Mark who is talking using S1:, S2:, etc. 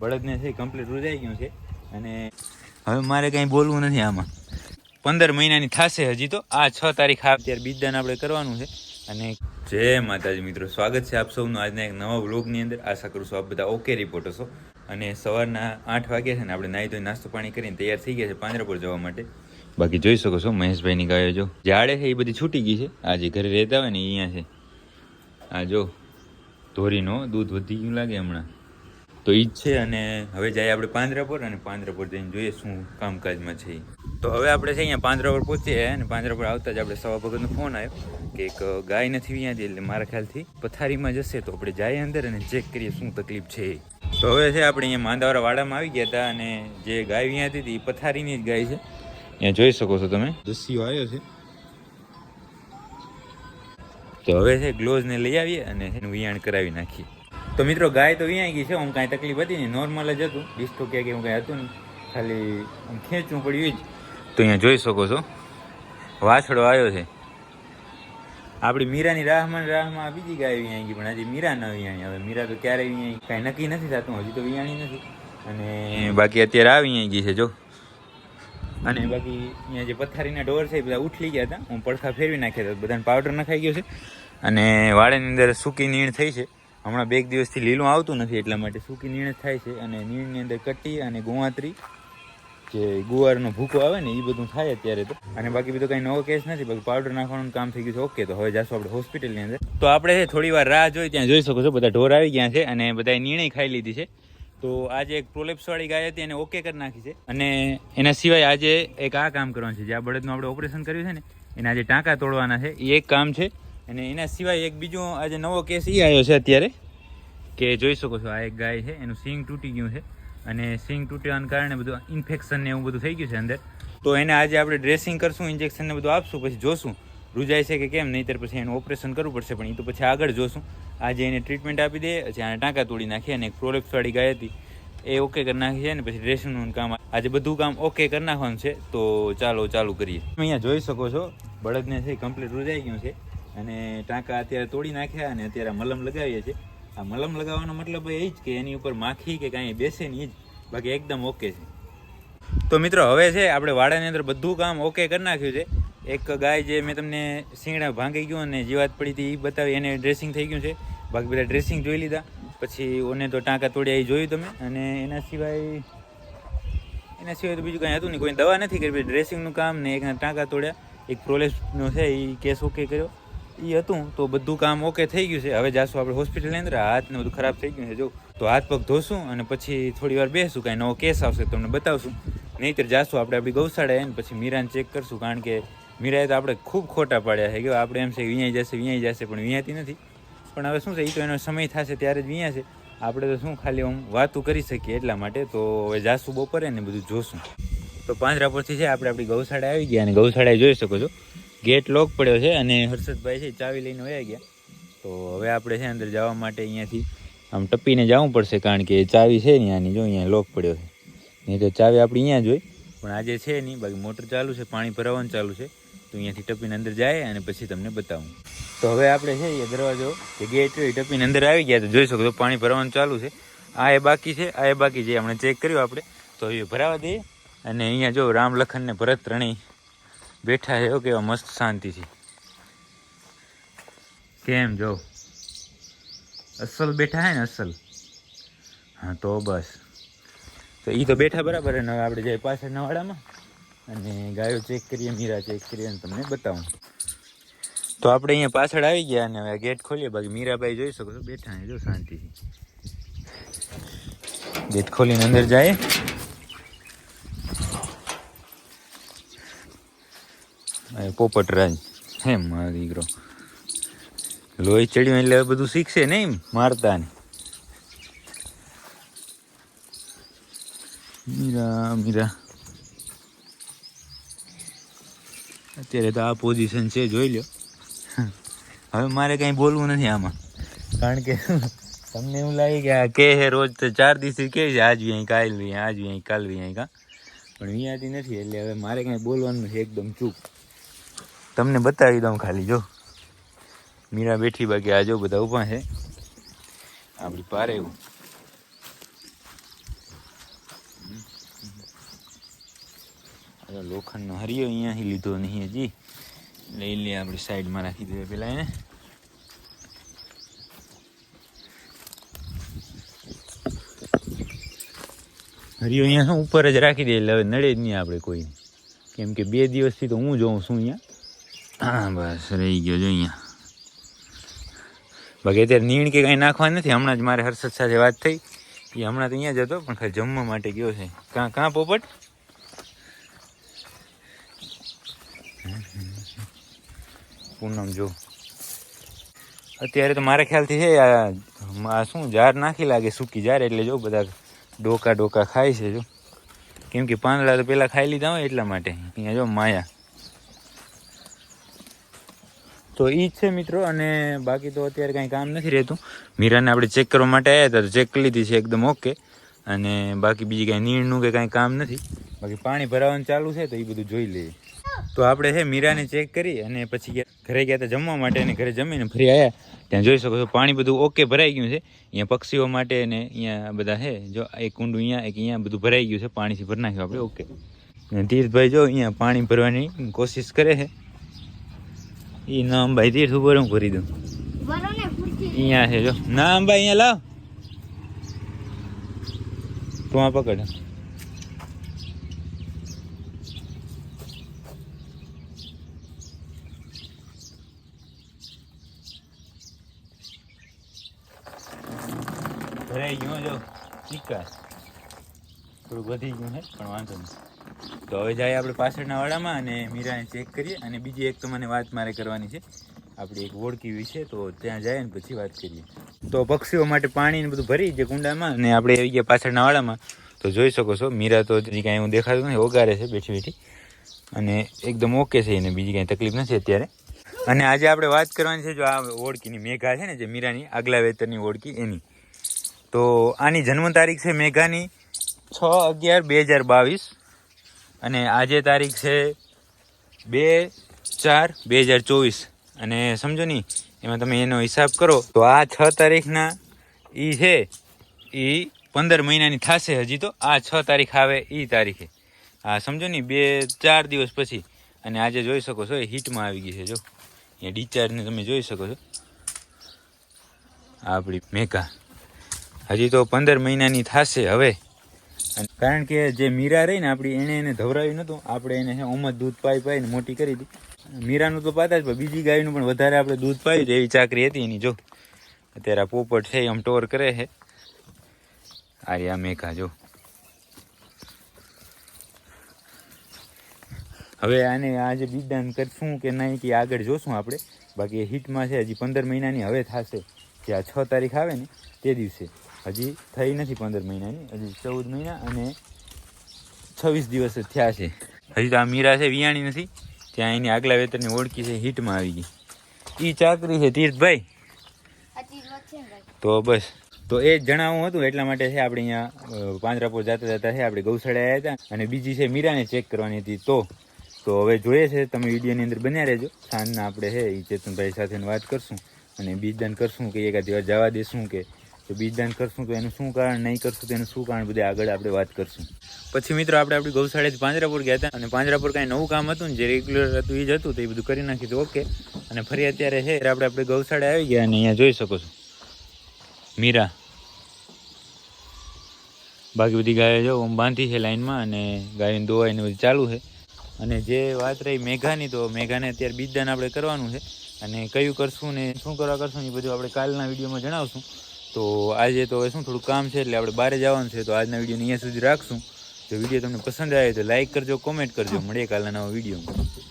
S1: બળદને છે કમ્પ્લીટ રૂજાઈ ગયું છે. અને હવે મારે કંઈ બોલવું નથી આમાં. પંદર મહિનાની થશે હજી તો. આ છ તારીખ આ અત્યારે બીજદાન આપણે કરવાનું છે. અને જય માતાજી મિત્રો. સ્વાગત છે આપ સૌનું આજના એક નવા વ્લોગની અંદર. આશા કરું છું આપ બધા ઓકે રિપોર્ટ હશો. અને સવારના આઠ વાગ્યા છે ને આપણે નાહી ધોઈ નાસ્તો પાણી કરીને તૈયાર થઈ ગયા છે પાંજરાપુર જવા માટે. બાકી જોઈ શકો છો મહેશભાઈની ગાયો જો. જાડે છે એ બધી છૂટી ગઈ છે. આજે ઘરે રહેતા હોય ને અહીંયા છે. આ જો ધોરીનો દૂધ વધી ગયું લાગે હમણાં. તો ઈ જ છે. અને હવે જાય આપણે પાંજરાપુર અને પાંજરાપુર જઈને જોઈએ શું કામકાજમાં છે તો હવે આપણે છે અહીંયા પાંજરાપુર પહોંચીએ અને પાંજરાપુર આવતા જ આપણે સવા ભગતનો ફોન આવ્યો કે એક ગાય નથી વિયાતી એટલે મારા ખ્યાલથી પથારીમાં જશે તો આપણે જઈએ અંદર અને ચેક કરીએ શું તકલીફ છે તો હવે છે આપણે અહીંયા માંદાવરા વાડામાં આવી ગયા હતા અને જે ગાય અહીંયા હતી એ પથારીની જ ગાય છે. અહીંયા જોઈ શકો છો તમે. દસ્યો આવ્યો છે. તો હવે છે ગ્લોઝને લઈ આવીએ અને એનું વિયાણ કરાવી નાખીએ. તો મિત્રો ગાય તો અહીંયા ગઈ છે આમ કાંઈ તકલીફ હતી નહીં. નોર્મલ જ હતું. ડિસ્ટો કે એવું કાંઈ હતું નહીં. ખાલી આમ ખેંચવું પડ્યું જ. તો અહીંયા જોઈ શકો છો. વાછડો આવ્યો છે. આપણી મીરાની રાહમાં રાહમાં બીજી ગાય અહીંયા ગઈ પણ હજી મીરા ન અહીંયા હવે મીરા તો ક્યારે અહીંયા કાંઈ નક્કી નથી થતું હજી તો વિયાણી નથી. અને બાકી અત્યારે આ વિયાઈ ગઈ છે જો. અને બાકી અહીંયા જે પથારીના ડોર છે એ બધા ઉઠલી ગયા હતા. હું પડખા ફેરવી નાખ્યા હતા. બધાને પાવડર નખાઈ ગયો છે. અને વાળાની અંદર સૂકી નીણ થઈ છે. હમણાં બે દિવસથી લીલું આવતું નથી એટલા માટે સૂકી નીણ થાય છે અને નીણની અંદર કટી અને ગુવાતરી જે ગુવારનો ભૂકો આવે ને એ બધું થાય અત્યારે તો. અને બાકી બધું કંઈ નવો કેસ નથી, બાકી પાવડર નાખવાનું કામ થઈ ગયું છે ઓકે તો હવે જાશું આપણે હોસ્પિટલની અંદર. તો આપણે થોડી વાર રાહ જોઈ, ત્યાં જોઈ શકો છો, બધા ઢોર આવી ગયા છે અને બધાએ નિર્ણય ખાઈ લીધી છે. તો આજે એક પ્રોલેપ્સવાળી ગાય હતી, એને ઓકે કરી નાખી છે. અને એના સિવાય આજે એક આ કામ કરવાનું છે, જે આ બળદનું આપણે ઓપરેશન કર્યું છે ને, એના આજે ટાંકા તોડવાના છે. એ એક કામ છે અને એના સિવાય એક બીજો આજે નવો કેસ એ આવ્યો છે અત્યારે કે જોઈ શકો છો, આ એક ગાય છે, એનું સિંગ તૂટી ગયું છે. અને સિંગ તૂટવાના કારણે બધું ઇન્ફેક્શન ને એવું બધું થઈ ગયું છે અંદર. તો એને આજે આપણે ડ્રેસિંગ કરશું ઇન્જેક્શન ને બધું આપશું, પછી જોશું. રૂજાય છે કે કેમ, નહીંતર પછી એનું ઓપરેશન કરવું પડશે, પણ એ તો પછી આગળ જોશું. આજે એને ટ્રીટમેન્ટ આપી દે, પછી આને ટાંકા તોડી નાખીએ અને એક પ્રોલેપ્સવાળી ગાય હતી, એ ઓકે કરી નાખી છે ને પછી ડ્રેસિંગનું કામ આજે બધું કામ ઓકે કરી નાખવાનું છે, તો ચાલો ચાલુ કરીએ. તમે અહીંયા જોઈ શકો છો, બળદને છે કમ્પ્લીટ રૂજાઈ ગયું છે. અને ટાંકા અત્યારે તોડી નાખ્યા અને અત્યારે મલમ લગાવીએ છીએ. આ મલમ લગાવવાનો મતલબ એ જ કે એની ઉપર માખી કે કાંઈ બેસે એ જ. બાકી એકદમ ઓકે છે. તો મિત્રો, હવે છે આપણે વાડાની અંદર બધું કામ ઓકે કરી નાખ્યું છે. એક ગાય જે મેં તમને શીંગડા ભાંગી ગયું અને જીવાત પડી હતી એ બતાવી, એને ડ્રેસિંગ થઈ ગયું છે. બાકી બધા ડ્રેસિંગ જોઈ લીધા. પછી ઓને તો ટાંકા તોડ્યા એ જોયું તમે. અને એના સિવાય એના સિવાય તો બીજું કાંઈ હતું નહીં. કોઈ દવા નથી કરી ડ્રેસિંગનું કામ ને એક ટાંકા તોડ્યા. એક પ્રોલેસનો છે, એ કેસ ઓકે કર્યો. એ હતું, તો બધું કામ ઓકે થઈ ગયું છે. હવે જાશું આપણે હોસ્પિટલની અંદર. હાથને બધું ખરાબ થઈ ગયું છે. જો, તો હાથ પગ ધોશું અને પછી થોડી વાર બેસું કાંઈ નવો કેસ આવશે તમને બતાવશું. નહીંતર જાશું આપણે આપણી ગૌશાળાએ ને પછી મીરાને ચેક કરશું. કારણ કે મીરાએ તો આપણે ખૂબ ખોટા પાડ્યા છે. કે આપણે એમ છે વિયાઈ જશે વિયાઈ જશે, પણ વિયાતી નથી. પણ હવે શું છે એ તો એનો સમય થશે ત્યારે જ વિયા છે. આપણે તો શું ખાલી આમ વાતું કરી શકીએ એટલા માટે. તો હવે જાશું બપોરે ને બધું જોશું. તો પાંજરા પરથી છે, આપણે આપણી ગૌશાળા આવી ગયા. અને ગૌશાળાએ જોઈ શકો છો ગેટ લોક પડ્યો છે અને હર્ષદભાઈ છે ચાવી લઈને વયા ગયા. તો હવે આપણે છે અંદર જવા માટે અહીંયાથી આમ ટપીને જવું પડશે કારણ કે ચાવી છે ને આની, જો અહીંયા લોક પડ્યો છે. નહીં તો ચાવી આપણી અહીંયા જ હોય. પણ આજે છે નહીં, બાકી મોટર ચાલુ છે, પાણી ભરાવાનું ચાલુ છે. તો અહીંયાથી ટપીને અંદર જાય અને પછી તમને બતાવું. તો હવે આપણે છે એ દરવાજો કે ગેટ હોય ટપીને અંદર આવી ગયા તો જોઈ શકો તો પાણી ભરાવાનું ચાલુ છે. આ એ બાકી છે, આ એ બાકી છે હમણાં ચેક કર્યું આપણે. તો એ ભરાવા દઈએ અને અહીંયા જો રામ લખન ને ભરત ત્રણેય બેઠા છે કેવા મસ્ત શાંતિથી. કેમ જો? અસલ બેઠા હે ને અસલ. હા, તો બસ. તો એ તો બેઠા બરાબર અને હવે આપણે જઈએ પાછળ નવાડામાં. અને ગાયો ચેક કરીએ, મીરા ચેક કરીએ, અને તમને બતાવું. તો આપણે અહીંયા પાછળ આવી ગયા, અને હવે ગેટ ખોલીએ, બાકી મીરાબાઈ જોઈ શકો છો, બેઠા જો શાંતિથી. ગેટ ખોલીને અંદર જાય. હવે પોપટરાજ હે મારો દીકરો. લોહી ચડ્યું એટલે બધું શીખશે નહીં મારતા ને મીરા મીરા. અત્યારે તો આ પોઝિશન છે જોઈ લ્યો. હવે મારે કંઈ બોલવું નથી આમાં. કારણ કે તમને એવું લાગે કે આ કે હે રોજ તો ચાર દિવસથી કે છે આજ અહીં કાલ અહીં, આજ અહીં કાલ અહીં કા. પણ અહીંયાથી નથી એટલે હવે મારે કાંઈ બોલવાનું નથી એકદમ ચૂપ. તમને બતાવી દઉં ખાલી, જો. મીરા બેઠી બાકી, આ જો બધા ઊભા છે. આપણી પારે એવું. લોખંડનો હરિયો અહીંયાથી લીધો નહીં હજી. લઈ લઈએ આપણી સાઈડમાં રાખી દઈએ પેલા એને. હરિયો અહીંયા ઉપર જ રાખી દઈએ, એટલે હવે નડે જ નહીં આપણે કોઈ કેમ કે બે દિવસથી તો હું જોઉં છું અહીંયા. હા બસ રહી ગયો જો અહીંયા બાકી અત્યારે નીણ કે કાંઈ નાખવા નથી હમણાં જ મારે હર્ષદ સાથે વાત થઈ એ હમણાં તો અહીંયા જ હતો પણ ખાલી જમવા માટે ગયો છે કાં કાં પોપટ પૂનમ જો અત્યારે તો મારા ખ્યાલથી છે આ શું જાર નાખી લાગે સૂકી જાર એટલે જો બધા ડોકા ડોકા ખાય છે જો કેમ કે પાંદડા તો પહેલાં ખાઈ લીધા હોય એટલા માટે અહીંયા જો માયા તો એ છે મિત્રો, અને બાકી તો અત્યારે કાંઈ કામ નથી રહેતું. મીરાને આપણે ચેક કરવા માટે આવ્યા હતા, તો ચેક કરી લીધી છે એકદમ ઓકે અને બાકી બીજી કાંઈ નીણનું કે કાંઈ કામ નથી. બાકી પાણી ભરાવાનું ચાલુ છે, તો એ બધું જોઈ લઈએ. તો આપણે છે મીરાને ચેક કરી, અને પછી ઘરે ગયા હતા જમવા માટે, અને ઘરે જમીને ફરી આવ્યા ત્યાં જોઈ શકો છો, પાણી બધું ઓકે ભરાઈ ગયું છે. અહીંયા પક્ષીઓ માટે ને અહીંયા બધા છે, જો એક કુંડું અહીંયા, એક અહીંયા બધું ભરાઈ ગયું છે, પાણીથી ભરી નાખ્યું, આપણે ઓકે અને તીર્થભાઈ જો અહીંયા પાણી ભરવાની કોશિશ કરે છે. એ ના અંબાઈ તીર્થ ઉપર હું ભરી દઉં? અહીંયા છે જો. ના અંબાઈ અહીંયા લાવ. તું આ પકડ. ભરાઈ ગયું જો. નિકાસ. થોડું વધી ગયું છે પણ વાંધો નહીં. તો હવે જાય આપણે પાછળના વાડામાં અને મીરાને ચેક કરીએ. અને બીજી એક તો મને વાત મારે કરવાની છે. આપણી એક ઓળખી વિશે તો ત્યાં જાય ને પછી વાત કરીએ. તો પક્ષીઓ માટે પાણી ને બધું ભરી જે કુંડામાં અને આપણે આવી ગયા પાછળના વાડામાં. તો જોઈ શકો છો, મીરા તો હજી કાંઈ એવું દેખાતું નથી, ઓગારે છે બેઠી બેઠી. અને એકદમ ઓકે છે એને, બીજી કાંઈ તકલીફ નથી અત્યારે. અને આજે આપણે વાત કરવાની છે જો આ ઓળખીની મેઘા છે ને, જે મીરાની આગલા વેતરની ઓળખી એની. તો આની જન્મ તારીખ છે મેઘાની છ અગિયાર બે હજાર બાવીસ. અને આજે તારીખ છે બે ચાર બે હજાર ચોવીસ. અને સમજો નહીં એમાં તમે એનો હિસાબ કરો. તો આ છ તારીખના એ છે એ પંદર મહિનાની થશે હજી તો. આ છ તારીખ આવે એ તારીખે. આ સમજો નહીં બે ચાર દિવસ પછી. અને આજે જોઈ શકો છો, એ હીટમાં આવી ગઈ છે, જો. અહીંયા ડિસ્ચાર્જને તમે જોઈ શકો છો. આપણી મેકા. હજી તો પંદર મહિનાની થશે હવે. કારણ કે જે મીરા રહી ને આપણી એણે એને ધવરાવ્યું નહોતું આપણે એને ઓમ જ દૂધ પાઈ પાઈને મોટી કરી હતી મીરાનું તો પાતા જ, પણ બીજી ગાયનું પણ વધારે આપણે દૂધ પાયું છે એવી ચાકરી હતી એની, જો. અત્યારે આ પોપટ છે, આમ ટોર કરે છે. આ રહ્યા મેઘા, જો. હવે આને આજે બીજદાન કરશું કે નહીં, કે આગળ જોશું આપણે બાકી હિટમાં છે, હજી પંદર મહિનાની હવે થશે. જે આ છ તારીખ આવે ને તે દિવસે. હજી થઈ નથી પંદર મહિનાની હજી ચૌદ મહિના અને છવ્વીસ દિવસ થયા છે. હજી તો આ મીરા છે વિયાણી નથી. ત્યાં એની આગલા વેતરની ઓળખી છે હિટમાં આવી ગઈ. એ ચાકરી છે તીર્થભાઈ. તો બસ. તો એ જણાવવું હતું એટલા માટે છે આપણે અહીંયા પાંજરાપોર જતા જતા છે આપણે ગૌશાળા આવ્યા હતા અને બીજી છે મીરાને ચેક કરવાની હતી તો. તો હવે જોઈએ છે તમે વિડીયોની અંદર બન્યા રહેજો. સાંજના આપણે છે એ ચેતનભાઈ સાથે વાત કરશું. અને બીજદાન કરશું કે એકાદ વાર જવા દેશું કે બીજદાન કરશું તો એનું શું કારણ, નહીં કરશું તો એનું શું કારણ, બધે આગળ આપણે વાત કરશું. પછી મિત્રો આપણે આપણી ગૌશાળાથી પાંજરાપુર ગયા હતા અને પાંજરાપુર કાંઈ નવું કામ હતું ને જે રેગ્યુલર હતું એ જ હતું તો એ બધું કરી નાખ્યું હતું ઓકે અને ફરી અત્યારે છે આપણે આપણે ગૌશાળા આવી ગયા અને અહીંયા જોઈ શકો છો. મીરા. બાકી બધી ગાયો જો બાંધી છે લાઈનમાં અને ગાયોને દોવાઈને બધું ચાલુ છે. અને જે વાત રહી મેઘાની, તો મેઘાને અત્યારે બીજદાન આપણે કરવાનું છે. અને કયું કરશું ને શું કરવા કરશું એ બધું આપણે કાલના વિડીયોમાં જણાવશું. તો આજે તો શું, થોડું કામ છે એટલે આપણે બહાર જવાનું છે, તો આજના વિડીયોને અહીંયા સુધી રાખશું. જો વીડિયો તમને પસંદ આવે તો લાઇક કરજો, કોમેન્ટ કરજો. મળીએ કાલના નવા વિડીયોમાં.